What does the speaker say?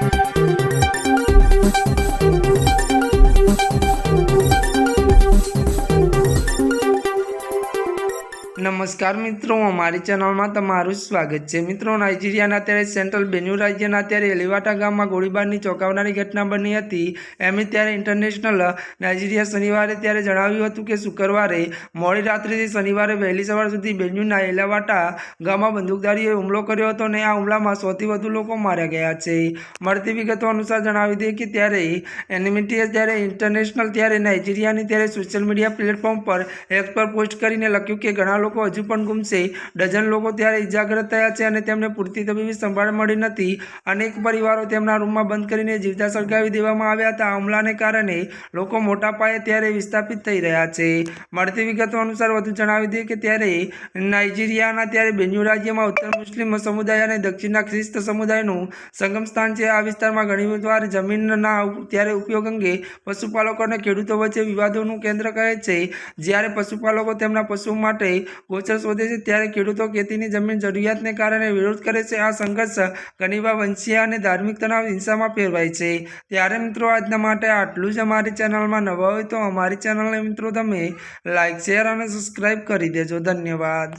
Thank you. નમસ્કાર મિત્રો, અમારી ચેનલમાં તમારું સ્વાગત છે. મિત્રો, નાઇજીરિયાના અત્યારે સેન્ટ્રલ બેન્યુ રાજ્યના અત્યારે એલિવાટા ગામમાં ગોળીબારની ચોંકાવનારી ઘટના બની હતી. એમણે ત્યારે ઇન્ટરનેશનલ નાઇજીરિયા શનિવારે ત્યારે જણાવ્યું હતું કે શુક્રવારે મોડી રાત્રિથી શનિવારે વહેલી સવાર સુધી બેન્યુના એલિવાટા ગામમાં બંદૂકધારીઓએ હુમલો કર્યો હતો અને આ હુમલામાં સૌથી વધુ લોકો માર્યા ગયા છે. મળતી વિગતો અનુસાર જણાવી દઈએ કે ત્યારે એનિમિટીએ ત્યારે ઇન્ટરનેશનલ, ત્યારે નાઇજીરિયાની ત્યારે સોશિયલ મીડિયા પ્લેટફોર્મ પર એક્સ પર પોસ્ટ કરીને લખ્યું કે ઘણા લોકો હજુ પણ ગુમશે. ડઝન લોકો ત્યારે ઇજાગ્રસ્ત થયા છે અને તેમને પૂરતી તબીબી સંભાળ મળી નથી. અનેક પરિવારો તેમના રૂમમાં બંધ કરીને જીવતા સળગાવી દેવામાં આવ્યા હતા. હુમલાને કારણે લોકો મોટા પાયે ત્યારે વિસ્થાપિત થઈ રહ્યા છે. મળતી વિગતો અનુસાર વધુ જણાવી દઈએ કે ત્યારે નાઇજીરિયાના ત્યારે બેન્યુ રાજ્યમાં ઉત્તર મુસ્લિમ સમુદાય અને દક્ષિણના ખ્રિસ્ત સમુદાયનું સંગમ સ્થાન છે. આ વિસ્તારમાં ઘણી વાર જમીનના ત્યારે ઉપયોગ અંગે પશુપાલકો અને ખેડૂતો વચ્ચે વિવાદોનું કેન્દ્ર કહે છે. જ્યારે પશુપાલકો તેમના પશુ માટે ગોચર શોધે છે ત્યારે ખેડૂતો ખેતીની જમીન જરૂરિયાતને કારણે વિરોધ કરે છે. આ સંઘર્ષ ઘણીવાર વંશીય અને ધાર્મિક તણાવ હિંસામાં ફેરવાય છે. ત્યારે મિત્રો આજના માટે આટલું જ અમારી ચેનલમાં નવા હોય તો અમારી ચેનલને મિત્રો તમે લાઇક શેર અને સબસ્ક્રાઈબ કરી દેજો. ધન્યવાદ.